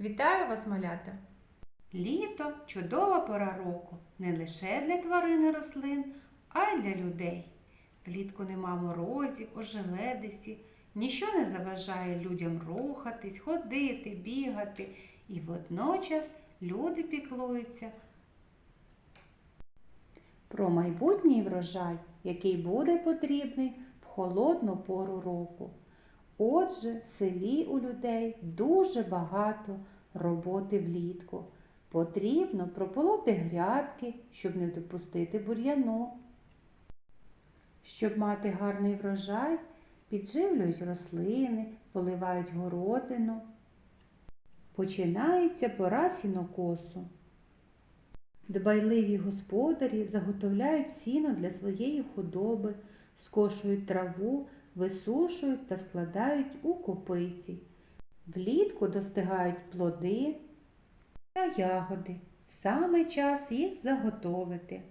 Вітаю вас, малята! Літо чудова пора року не лише для тварин і рослин, а й для людей. Влітку нема морозів, ожеледиці, ніщо не заважає людям рухатись, ходити, бігати, і водночас люди піклуються про майбутній врожай, який буде потрібний в холодну пору року. Отже, в селі у людей дуже багато роботи влітку. Потрібно прополоти грядки, щоб не допустити бур'яну. Щоб мати гарний врожай, підживлюють рослини, поливають городину. Починається пора сінокосу. Дбайливі господарі заготовляють сіно для своєї худоби, скошують траву, висушують та складають у копиці. Влітку достигають плоди та ягоди. Саме час їх заготовити.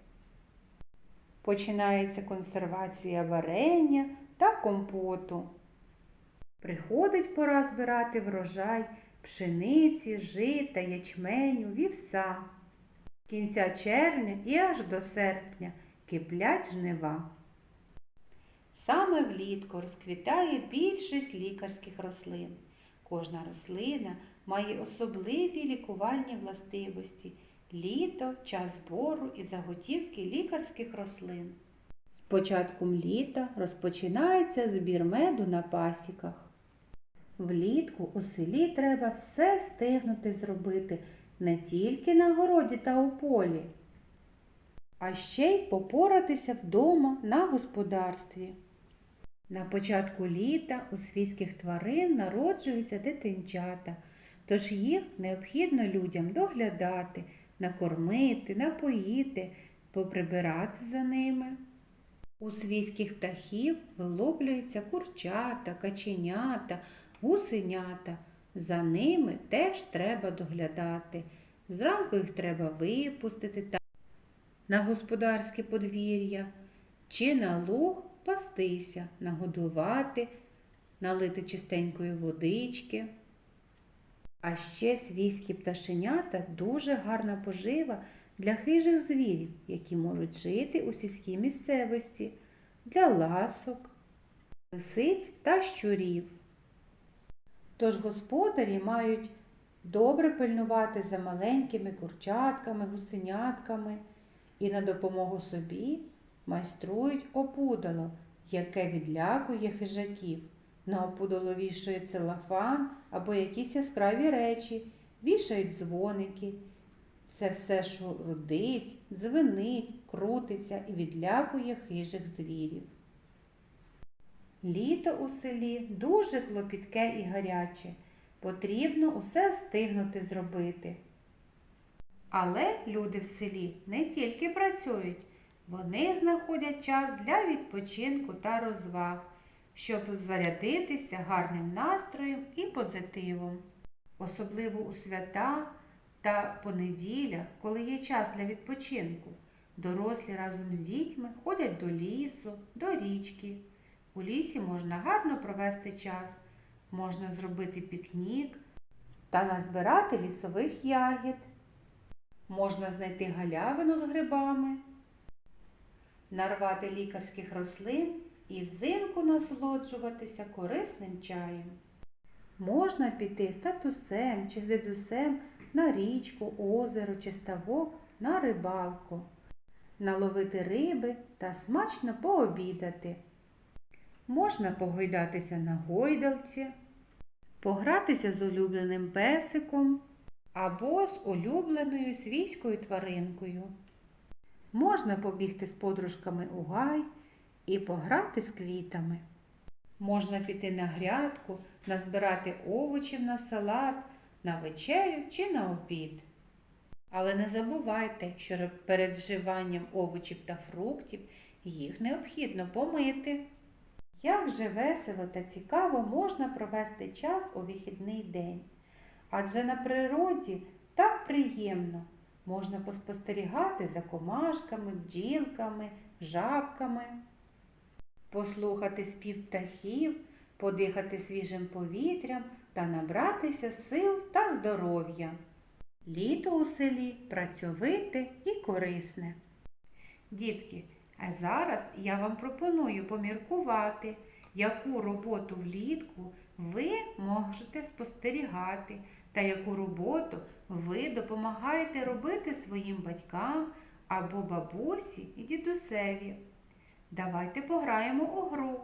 Починається консервація варення та компоту. Приходить пора збирати врожай пшениці, жита, ячменю, вівса. З кінця червня і аж до серпня киплять жнива. Саме влітку розквітає більшість лікарських рослин. Кожна рослина має особливі лікувальні властивості. Літо час збору і заготівки лікарських рослин. З початком літа розпочинається збір меду на пасіках. Влітку у селі треба все встигнути зробити не тільки на городі та у полі, а ще й попоратися вдома на господарстві. На початку літа у свійських тварин народжуються дитинчата, тож їх необхідно людям доглядати, накормити, напоїти, поприбирати за ними. У свійських птахів вилоплюються курчата, каченята, гусенята. За ними теж треба доглядати. Зранку їх треба випустити на господарське подвір'я чи на луг пастися, нагодувати, налити чистенької водички. А ще свійські пташенята дуже гарна пожива для хижих звірів, які можуть жити у сільській місцевості, для ласок, лисиць та щурів. Тож господарі мають добре пильнувати за маленькими курчатками, гусенятками і на допомогу собі майструють опудало, яке відлякує хижаків. На опудало вішають целофан або якісь яскраві речі, вішають дзвоники. Це все шурудить, дзвенить, крутиться і відлякує хижих звірів. Літо у селі дуже клопітке і гаряче. Потрібно усе встигнути зробити. Але люди в селі не тільки працюють, вони знаходять час для відпочинку та розваг, щоб зарядитися гарним настроєм і позитивом. Особливо у свята та понеділя, коли є час для відпочинку. Дорослі разом з дітьми ходять до лісу, до річки. У лісі можна гарно провести час, можна зробити пікнік та назбирати лісових ягід. Можна знайти галявину з грибами, нарвати лікарських рослин і взимку насолоджуватися корисним чаєм. Можна піти з татусем чи з дедусем на річку, озеро чи ставок на рибалку, наловити риби та смачно пообідати. Можна погойдатися на гойдалці, погратися з улюбленим песиком або з улюбленою свійською тваринкою. Можна побігти з подружками у гай і пограти з квітами. Можна піти на грядку, назбирати овочів на салат, на вечерю чи на обід. Але не забувайте, що перед вживанням овочів та фруктів їх необхідно помити. Як же весело та цікаво можна провести час у вихідний день? Адже на природі так приємно можна поспостерігати за комашками, бджілками, жабками, послухати спів птахів, подихати свіжим повітрям та набратися сил та здоров'я. Літо у селі працьовите і корисне. Дітки, а зараз я вам пропоную поміркувати, яку роботу влітку ви можете спостерігати та яку роботу ви допомагаєте робити своїм батькам або бабусі і дідусеві. Давайте пограємо у гру,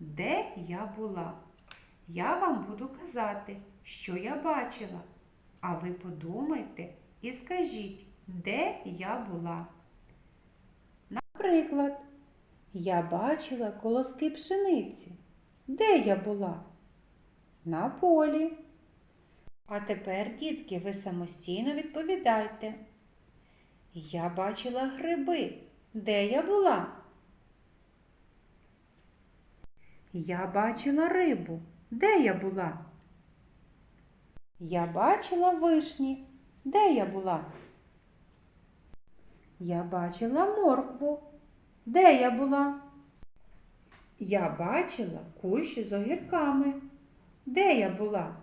де я була. Я вам буду казати, що я бачила, а ви подумайте і скажіть, де я була. Наприклад, я бачила колоски пшениці. Де я була? На полі. А тепер, дітки, ви самостійно відповідайте. Я бачила гриби. Де я була? Я бачила рибу. Де я була? Я бачила вишні. Де я була? Я бачила моркву. Де я була? Я бачила кущі з огірками. Де я була?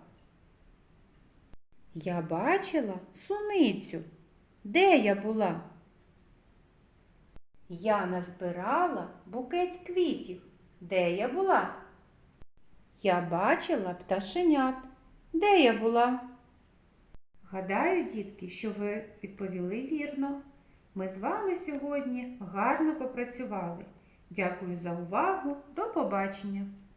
Я бачила суницю. Де я була? Я назбирала букет квітів. Де я була? Я бачила пташенят. Де я була? Гадаю, дітки, що ви відповіли вірно. Ми з вами сьогодні гарно попрацювали. Дякую за увагу. До побачення!